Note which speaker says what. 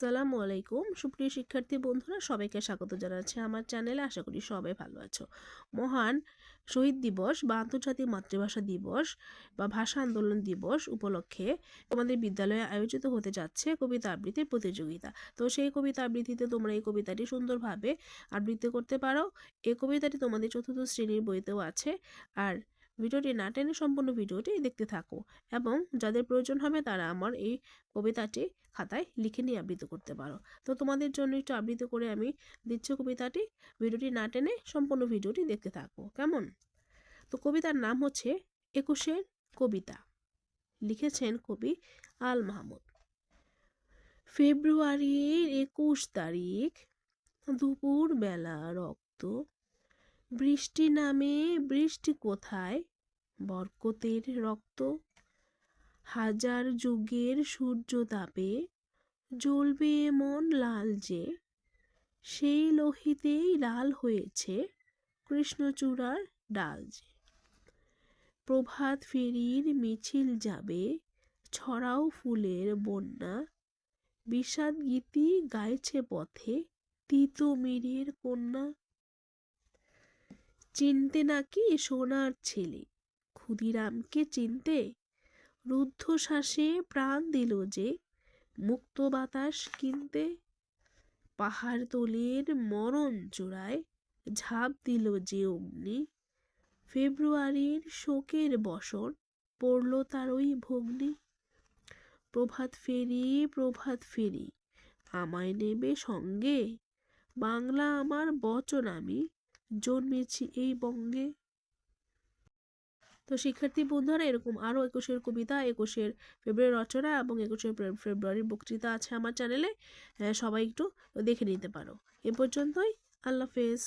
Speaker 1: আসসালামু আলাইকুম। সুপ্রিয় শিক্ষার্থী বন্ধুরা, সবাইকে স্বাগত জানাচ্ছি আমার চ্যানেলে। আশা করি সবাই ভালো আছো। মহান শহীদ দিবস বা আন্তর্জাতিক মাতৃভাষা দিবস বা ভাষা আন্দোলন দিবস উপলক্ষে তোমাদের বিদ্যালয়ে আয়োজিত হতে যাচ্ছে কবিতা আবৃত্তির প্রতিযোগিতা। তো সেই কবিতা আবৃত্তিতে তোমরা এই কবিতাটি সুন্দরভাবে আবৃত্তি করতে পারো। এই কবিতাটি তোমাদের চতুর্থ শ্রেণির বইতেও আছে। আর ভিডিওটি না টেনে সম্পূর্ণ ভিডিওটি দেখতে থাকো এবং যাদের প্রয়োজন হবে তারা আমার এই কবিতাটি খাতায় লিখে নিয়ে আবৃত্তি করতে পারো। তো তোমাদের জন্য একটু আবৃত্তি করে আমি দিচ্ছি কবিতাটি। ভিডিওটি না টেনে সম্পূর্ণ ভিডিওটি দেখতে থাকো। কেমন? তো কবিতার নাম হচ্ছে একুশের কবিতা। লিখেছেন কবি আল মাহমুদ। ফেব্রুয়ারির একুশ তারিখ দুপুর বেলা রক্ত বৃষ্টি নামে, বৃষ্টি কোথায়? বরকতের রক্ত। হাজার যুগের সূর্য তাপে জ্বলবে মন লাল যে, সেই লোহিতেই লাল হয়েছে কৃষ্ণচূড়ার ডাল যে। প্রভাত ফেরির মিছিল যাবে, ছড়াও ফুলের বন্যা। বিষাদ গীতি গাইছে পথে তিতমিরের কন্যা। চিনতে নাকি সোনার ছেলে? ক্ষুদিরামকে চিনতে রুদ্ধশ্বাসে প্রাণ দিল যে, মুক্ত বাতাস কিনতে পাহাড় তোলের মরণ চূড়ায় ঝাঁপ দিল যে অগ্নি। ফেব্রুয়ারির শোকের বসন পড়ল তার ওই ভগ্নি। প্রভাত ফেরি প্রভাত ফেরি, আমায় নেবে সঙ্গে। বাংলা আমার বচন আমি জন্মেছি এই বঙ্গে। তো শিক্ষার্থী বন্ধুরা, এরকম আরও একুশের কবিতা, একুশের ফেব্রুয়ারি রচনা এবং একুশের ফেব্রুয়ারির বক্তৃতা আছে আমার চ্যানেলে। সবাই একটু দেখে নিতে পারো। এ পর্যন্তই, আল্লাহ হাফেজ।